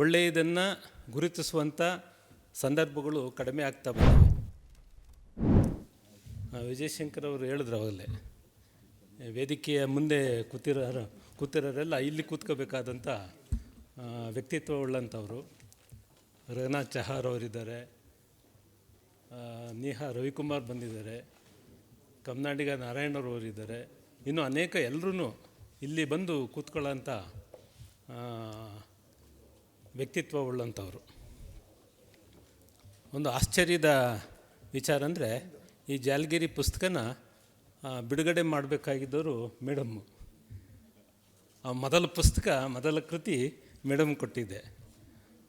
ಒಳ್ಳೆಯದನ್ನು ಗುರುತಿಸುವಂಥ ಸಂದರ್ಭಗಳು ಕಡಿಮೆ ಆಗ್ತಾ ಬಂದಿವೆ. ವಿಜಯಶಂಕರ್ ಅವರು ಹೇಳಿದ್ರು ಅವಾಗಲೇ, ವೇದಿಕೆಯ ಮುಂದೆ ಕೂತಿರೋರು, ಕೂತಿರೋರೆಲ್ಲ ಇಲ್ಲಿ ಕೂತ್ಕೋಬೇಕಾದಂಥ ವ್ಯಕ್ತಿತ್ವ ಉಳ್ಳಂಥವ್ರು ರಘುನಾಥ್ ಚಹಾರ್ ಅವರಿದ್ದಾರೆ ನೇಹಾ ರವಿಕುಮಾರ್ ಬಂದಿದ್ದಾರೆ, ಕಮ್ನಾಡಿಗ ನಾರಾಯಣರು ಅವರಿದ್ದಾರೆ. ಇನ್ನು ಅನೇಕ ಎಲ್ಲರೂ ಇಲ್ಲಿ ಬಂದು ಕೂತ್ಕೊಳ್ಳೋಂಥ ಆ, ವ್ಯಕ್ತಿತ್ವ ಉಳ್ಳಂಥವ್ರು ಒಂದು ಆಶ್ಚರ್ಯದ ವಿಚಾರ ಅಂದರೆ ಈ ಜಾಲಗಿರಿ ಪುಸ್ತಕನ ಬಿಡುಗಡೆ ಮಾಡಬೇಕಾಗಿದ್ದವರು ಮೇಡಮ್ಮು. ಆ ಮೊದಲ ಪುಸ್ತಕ ಮೊದಲ ಕೃತಿ ಮೇಡಮ್ ಕೊಟ್ಟಿದ್ದೆ.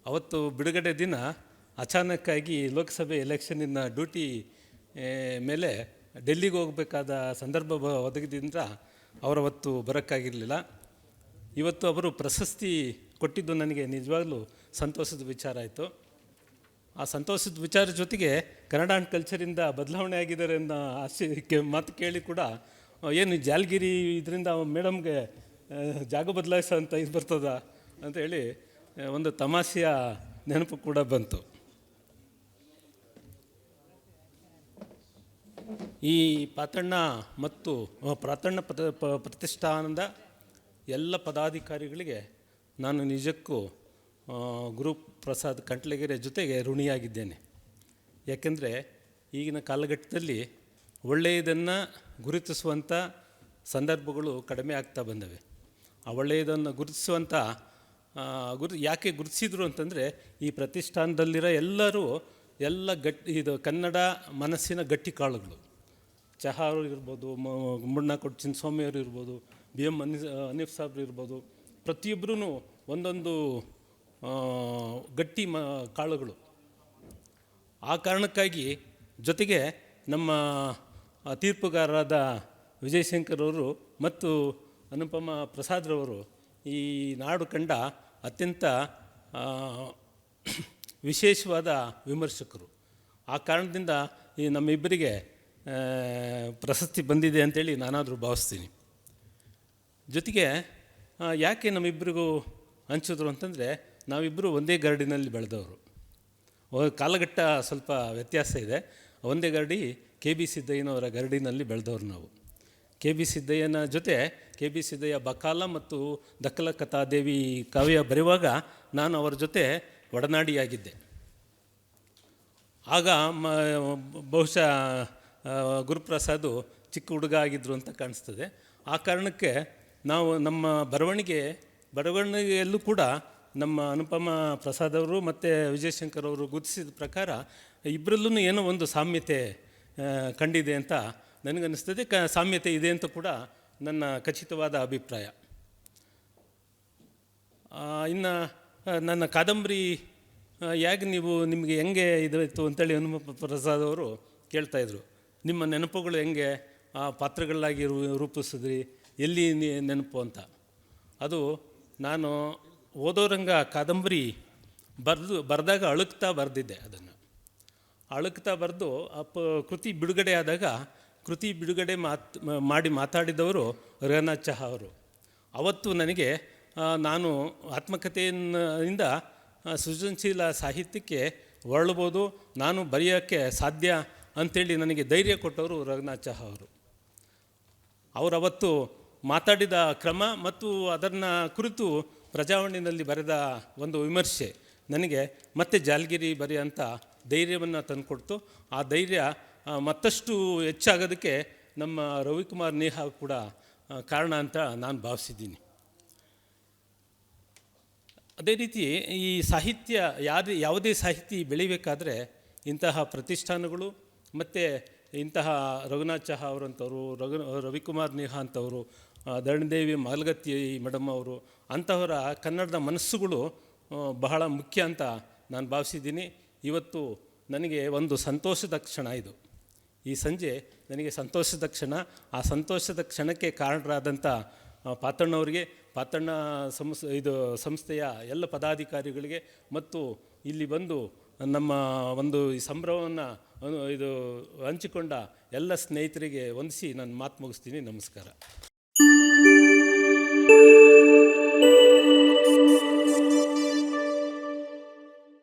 ಅವತ್ತು ಬಿಡುಗಡೆ ದಿನ ಅಚಾನಕ್ಕಾಗಿ ಲೋಕಸಭೆ ಎಲೆಕ್ಷನಿನ ಡ್ಯೂಟಿ ಮೇಲೆ ಡೆಲ್ಲಿಗೆ ಹೋಗಬೇಕಾದ ಸಂದರ್ಭ ಒದಗಿದ್ರಿಂದ ಅವರವತ್ತು ಬರೋಕ್ಕಾಗಿರಲಿಲ್ಲ. ಇವತ್ತು ಅವರು ಪ್ರಶಸ್ತಿ ಕೊಟ್ಟಿದ್ದು ನನಗೆ ನಿಜವಾಗ್ಲೂ ಸಂತೋಷದ ವಿಚಾರ ಆಯಿತು. ಆ ಸಂತೋಷದ ವಿಚಾರ ಜೊತೆಗೆ ಕನ್ನಡ ಆ್ಯಂಡ್ ಕಲ್ಚರಿಂದ ಬದಲಾವಣೆ ಆಗಿದ್ದಾರೆ ಅನ್ನೋ ಆಶ್ಚರ್ಯಕ್ಕೆ ಮಾತು ಕೇಳಿ ಕೂಡ ಏನು ಜಾಲ್ಗಿರಿ ಇದರಿಂದ ಮೇಡಮ್ಗೆ ಜಾಗ ಬದಲಾಯಿಸೋ ಅಂತ ಇದು ಬರ್ತದ ಅಂತ ಹೇಳಿ ಒಂದು ತಮಾಷೆಯ ನೆನಪು ಕೂಡ ಬಂತು. ಈ ಪಾತಣ್ಣ ಮತ್ತು ಪ್ರಾತಣ್ಣ ಪ್ರತಿಷ್ಠಾನದ ಎಲ್ಲ ಪದಾಧಿಕಾರಿಗಳಿಗೆ ನಾನು ನಿಜಕ್ಕೂ ಗುರು ಪ್ರಸಾದ್ ಕಂಟ್ಲಗೆರೆ ಜೊತೆಗೆ ಋಣಿಯಾಗಿದ್ದೇನೆ. ಯಾಕೆಂದರೆ, ಈಗಿನ ಕಾಲಘಟ್ಟದಲ್ಲಿ ಒಳ್ಳೆಯದನ್ನು ಗುರುತಿಸುವಂಥ ಸಂದರ್ಭಗಳು ಕಡಿಮೆ ಆಗ್ತಾ ಬಂದವೆ. ಆ ಒಳ್ಳೆಯದನ್ನು ಗುರುತಿಸುವಂಥ ಗುರು, ಯಾಕೆ ಗುರುತಿಸಿದ್ರು ಅಂತಂದರೆ, ಈ ಪ್ರತಿಷ್ಠಾನದಲ್ಲಿರೋ ಎಲ್ಲರೂ ಎಲ್ಲ ಗಟ್ಟಿ ಇದು ಕನ್ನಡ ಮನಸ್ಸಿನ ಗಟ್ಟಿ ಕಾಳುಗಳು. ಚಹಾ ಇರ್ಬೋದು ಮುಣ್ಣ ಕೊಟ್ಟು ಚಿನ್ಸ್ವಾಮಿಯವರು ಇರ್ಬೋದು, ಬಿ ಎಂ ಅನಿ ಅನೀಫ್ ಸಾಬ್ರು ಇರ್ಬೋದು ಪ್ರತಿಯೊಬ್ಬರೂ ಒಂದೊಂದು ಗಟ್ಟಿ ಮ, ಕಾಳುಗಳು. ಆ ಕಾರಣಕ್ಕಾಗಿ ಜೊತೆಗೆ ನಮ್ಮ ತೀರ್ಪುಗಾರರಾದ ವಿಜಯಶಂಕರ್ ಅವರು ಮತ್ತು ಅನುಪಮ ಪ್ರಸಾದ್ರವರು ಈ ನಾಡು ಕಂಡ ಅತ್ಯಂತ ವಿಶೇಷವಾದ ವಿಮರ್ಶಕರು. ಆ ಕಾರಣದಿಂದ ಈ ನಮ್ಮಿಬ್ಬರಿಗೆ ಪ್ರಶಸ್ತಿ ಬಂದಿದೆ ಅಂತೇಳಿ ನಾನಾದರೂ ಭಾವಿಸ್ತೀನಿ. ಜೊತೆಗೆ ಯಾಕೆ ನಮ್ಮಿಬ್ಬರಿಗೂ ಹಂಚಿದ್ರು ಅಂತಂದರೆ ನಾವಿಬ್ಬರು ಒಂದೇ ಗರಡಿನಲ್ಲಿ ಬೆಳೆದವರು. ಕಾಲಘಟ್ಟ ಸ್ವಲ್ಪ ವ್ಯತ್ಯಾಸ ಇದೆ. ಒಂದೇ ಗರಡಿ ಕೆ ಬಿ ಸಿದ್ದಯ್ಯನವರ ಗರಡಿನಲ್ಲಿ ಬೆಳೆದವರು ನಾವು. ಕೆ ಬಿ ಸಿದ್ದಯ್ಯನ ಜೊತೆ ಕೆ ಬಿ ಸಿದ್ದಯ್ಯ ಬಕಾಲ ಮತ್ತು ದಕ್ಕಲ ಕಥಾದೇವಿ ಕಾವ್ಯ ಬರೆಯುವಾಗ ನಾನು ಅವರ ಜೊತೆ ಒಡನಾಡಿಯಾಗಿದ್ದೆ. ಆಗ ಮ, ಬಹುಶಃ ಗುರುಪ್ರಸಾದು ಚಿಕ್ಕ ಹುಡುಗ ಆಗಿದ್ದರು ಅಂತ ಕಾಣಿಸ್ತದೆ. ಆ ಕಾರಣಕ್ಕೆ ನಾವು ನಮ್ಮ ಬರವಣಿಗೆ, ಬರವಣಿಗೆಯಲ್ಲೂ ಕೂಡ ನಮ್ಮ ಅನುಪಮ ಪ್ರಸಾದ್ ಅವರು ಮತ್ತು ವಿಜಯಶಂಕರ್ ಅವರು ಗುರುತಿಸಿದ ಪ್ರಕಾರ ಇಬ್ಬರಲ್ಲೂ ಏನೋ ಒಂದು ಸಾಮ್ಯತೆ ಕಂಡಿದೆ ಅಂತ ನನಗನ್ನಿಸ್ತದೆ. ಕ, ಸಾಮ್ಯತೆ ಇದೆ ಅಂತ ಕೂಡ ನನ್ನ ಖಚಿತವಾದ ಅಭಿಪ್ರಾಯ. ಇನ್ನು ನನ್ನ ಕಾದಂಬರಿ ಹೇಗೆ ನೀವು ನಿಮಗೆ ಹೆಂಗೆ ಇದಾಯಿತು ಅಂತೇಳಿ ಅನುಮ ಪ್ರಸಾದ್ ಅವರು ಕೇಳ್ತಾಯಿದ್ರು ನಿಮ್ಮ ನೆನಪುಗಳು ಹೆಂಗೆ? ಆ, ಪಾತ್ರಗಳಾಗಿ ರೂಪಿಸಿದ್ರಿ? ಎಲ್ಲಿ ನೆನಪು ಅಂತ? ಅದು ನಾನು ಓದೋರಂಗ ಕಾದಂಬರಿ ಬರೆದು, ಬರೆದಾಗ ಅಳುಕ್ತಾ ಬರೆದಿದ್ದೆ ಅದನ್ನು. ಅಳುಕ್ತಾ ಬರೆದು ಅಪ್ಪ ಕೃತಿ ಬಿಡುಗಡೆ ಆದಾಗ, ಕೃತಿ ಬಿಡುಗಡೆ ಮಾತ್ ಮಾಡಿ ಮಾತಾಡಿದವರು ರಘುನಾಥ್ ಚಹಾ ಅವರು. ಅವತ್ತು ನನಗೆ ನಾನು ಆತ್ಮಕಥೆಯಿಂದ ಸೃಜನಶೀಲ ಸಾಹಿತ್ಯಕ್ಕೆ ಹೊರಳ್ಬೋದು, ನಾನು ಬರೆಯೋಕ್ಕೆ ಸಾಧ್ಯ ಅಂಥೇಳಿ ನನಗೆ ಧೈರ್ಯ ಕೊಟ್ಟವರು ರಘುನಾಥ್ ಚಹಾ ಅವರು. ಅವರವತ್ತು ಮಾತಾಡಿದ ಕ್ರಮ ಮತ್ತು ಅದನ್ನು ಕುರಿತು ಪ್ರಜಾವಾಣಿನಲ್ಲಿ ಬರೆದ ಒಂದು ವಿಮರ್ಶೆ. ನನಗೆ ಮತ್ತೆ ಜಾಲಗಿರಿ ಅಂತ ಧೈರ್ಯವನ್ನು ತಂದುಕೊಡ್ತು. ಆ ಧೈರ್ಯ ಮತ್ತಷ್ಟು ಹೆಚ್ಚಾಗೋದಕ್ಕೆ ನಮ್ಮ ರವಿಕುಮಾರ್ ನೇಹಾ ಕೂಡ ಕಾರಣ ಅಂತ ನಾನು ಭಾವಿಸಿದ್ದೀನಿ. ಅದೇ ರೀತಿ ಈ ಸಾಹಿತ್ಯ ಯಾವುದೇ ಯಾವುದೇ ಸಾಹಿತಿ ಬೆಳಿಬೇಕಾದ್ರೆ ಇಂತಹ ಪ್ರತಿಷ್ಠಾನಗಳು ಮತ್ತು ಇಂತಹ ರಘುನಾಥ್ ಚಹಾ ಅವರಂಥವ್ರು ರಘು, ರವಿಕುಮಾರ್ ನೇಹಾ ಅಂತವರು ದರಣದೇವಿ ಮಾಲ್ಗತ್ತಿ ಮೇಡಮ್ ಅವರು ಅಂಥವರ ಕನ್ನಡದ ಮನಸ್ಸುಗಳು ಬಹಳ ಮುಖ್ಯ ಅಂತ ನಾನು ಭಾವಿಸಿದ್ದೀನಿ. ಇವತ್ತು ನನಗೆ ಒಂದು ಸಂತೋಷದ ಕ್ಷಣ ಇದು. ಈ ಸಂಜೆ ನನಗೆ ಸಂತೋಷದ ಕ್ಷಣ, ಆ ಸಂತೋಷದ ಕ್ಷಣಕ್ಕೆ ಕಾರಣರಾದಂಥ ಪಾತಣ್ಣವರಿಗೆ ಪಾತಣ್ಣ ಸಂಸ್ ಇದು ಸಂಸ್ಥೆಯ ಎಲ್ಲ ಪದಾಧಿಕಾರಿಗಳಿಗೆ ಮತ್ತು ಇಲ್ಲಿ ಬಂದು ನಮ್ಮ ಒಂದು ಈ ಸಂಭ್ರಮವನ್ನು ಇದು ಹಂಚಿಕೊಂಡ ಎಲ್ಲ ಸ್ನೇಹಿತರಿಗೆ ವಂದಿಸಿ ನನ್ನ ಮಾತು ಮುಗಿಸ್ತೀನಿ. ನಮಸ್ಕಾರ.